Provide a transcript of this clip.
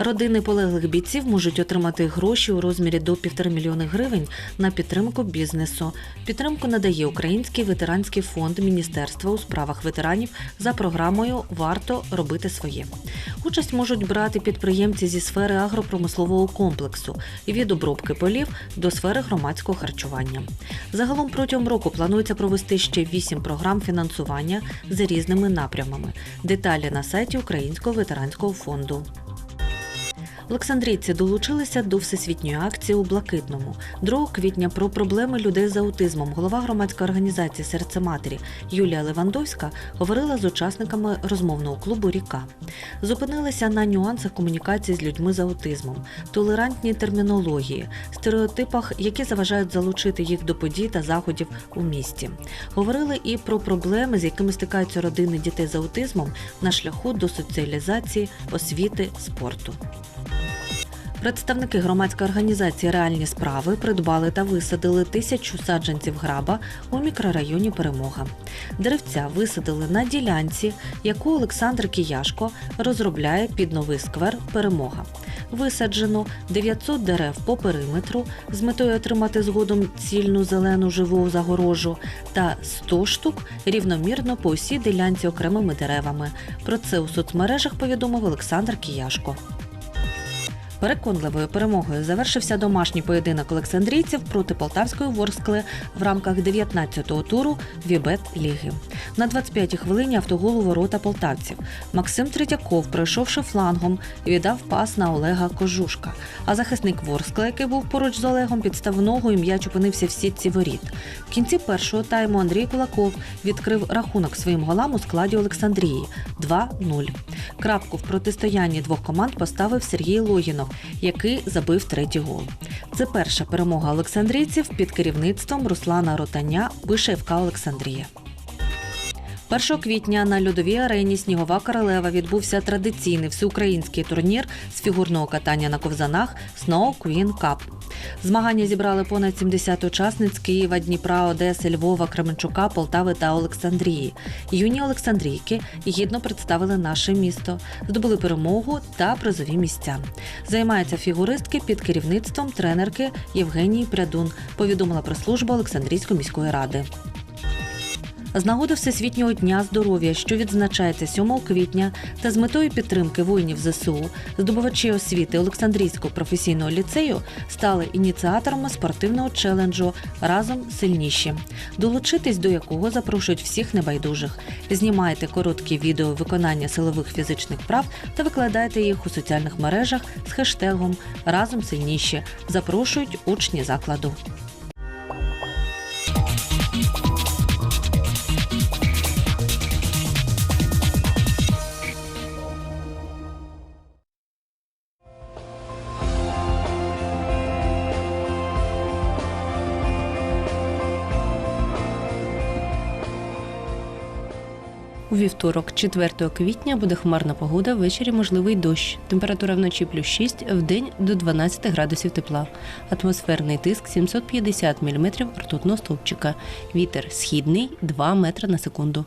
Родини полеглих бійців можуть отримати гроші у розмірі до півтори мільйони гривень на підтримку бізнесу. Підтримку надає Український ветеранський фонд Міністерства у справах ветеранів за програмою Варто робити своє. Участь можуть брати підприємці зі сфери агропромислового комплексу від обробки полів до сфери громадського харчування. Загалом протягом року планується провести ще вісім програм фінансування за різними напрямами. Деталі на сайті Українського ветеранського фонду. Олександрійці долучилися до всесвітньої акції у Блакитному. 2 квітня про проблеми людей з аутизмом голова громадської організації Серце матері Юлія Левандовська говорила з учасниками розмовного клубу Ріка. Зупинилися на нюансах комунікації з людьми з аутизмом, толерантній термінології, стереотипах, які заважають залучити їх до подій та заходів у місті. Говорили і про проблеми, з якими стикаються родини дітей з аутизмом на шляху до соціалізації, освіти, спорту. Представники громадської організації Реальні справи придбали та висадили тисячу саджанців граба у мікрорайоні Перемога. Деревця висадили на ділянці, яку Олександр Кияшко розробляє під новий сквер Перемога. Висаджено 900 дерев по периметру з метою отримати згодом цільну зелену живу загорожу та 100 штук рівномірно по усій ділянці окремими деревами. Про це у соцмережах повідомив Олександр Кияшко. Переконливою перемогою завершився домашній поєдинок олександрійців проти полтавської Ворскли в рамках 19-го туру Вібет Ліги. На 25-й хвилині автогол у ворота полтавців. Максим Третьяков, пройшовши флангом, віддав пас на Олега Кожушка. А захисник Ворскли, який був поруч з Олегом, підстав ногу і м'яч опинився в сітці воріт. В кінці першого тайму Андрій Кулаков відкрив рахунок своїм голам у складі Олександрії 2-0. Крапку в протистоянні двох команд поставив Сергій Логінов, який забив третій гол. Це перша перемога олександрійців під керівництвом Руслана Ротаня, пише ФК Олександрія. 1 квітня на льодовій арені Снігова королева відбувся традиційний всеукраїнський турнір з фігурного катання на ковзанах Snow Queen Cup. Змагання зібрали понад 70 учасниць Києва, Дніпра, Одеси, Львова, Кременчука, Полтави та Олександрії. Юні Олександрійки гідно представили наше місто, здобули перемогу та призові місця. Займаються фігуристки під керівництвом тренерки Євгенії Прядун, повідомила прес-служба Олександрійської міської ради. З нагоди Всесвітнього дня здоров'я, що відзначається 7 квітня, та з метою підтримки воїнів ЗСУ, здобувачі освіти Олександрійського професійного ліцею стали ініціаторами спортивного челенджу разом сильніші, долучитись до якого запрошують всіх небайдужих. Знімайте короткі відео виконання силових фізичних прав та викладайте їх у соціальних мережах з хештегом Разом сильніші. Запрошують учні закладу. У вівторок, 4 квітня, буде хмарна погода, ввечері можливий дощ. Температура вночі плюс 6, в день до 12 градусів тепла. Атмосферний тиск 750 мм ртутного стовпчика. Вітер східний 2 метри на секунду.